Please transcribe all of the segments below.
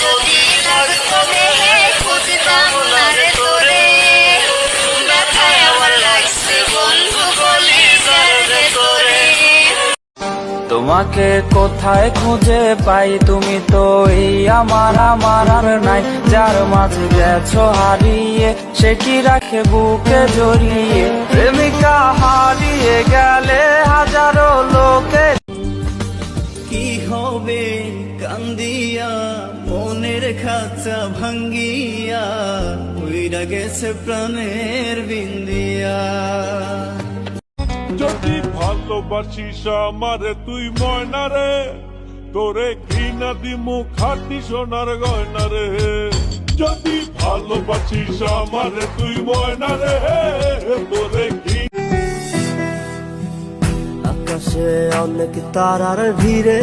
যদি থাকতো দেহে খুঁজতাম না রে তোরে। ব্যথায় আমার লাগছে বন্ধু বলি যারে তোরে। তোমাকে কোথায় খুঁজে পাই তুমি তো এই আমার আমার আর নাই। যার মাঝে গেছো হারিয়ে সে কি রাখে বুকে জড়িয়ে? প্রেমিকা হারিয়ে গেলে হাজারো লোকে। কি হবে? কান্দিয়া মনের খাঁচা ভাঙ্গিয়া উইরা গেছে প্রাণের বিন্দিয়া। যদি ভালোবাসিস আমারে তুই ময়না রে। তোরে ঘৃণা দিমু খাটি সোনার গয়না রে। যদি ভালোবাসিস আমারে তুই ময়না রে। তোরে আকাশে অনেক তারার ভিড়ে।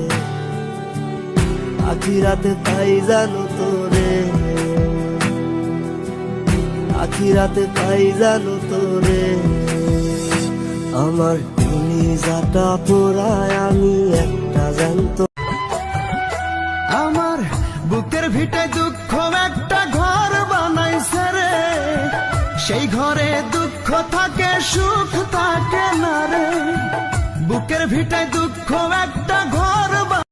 আখিরাতে তাই জানো তোরে আখিরাতে তাই জানো তোরে আমার যাটা পোড়ায় আমি একটা জানতো আমার বুকের ভিটে দুঃখ একটা ঘর বানাইছে রে। সেই ঘরে দুঃখ থাকে, সুখ থাকে না রে। বুকের ভিটে দুঃখ একটা ঘর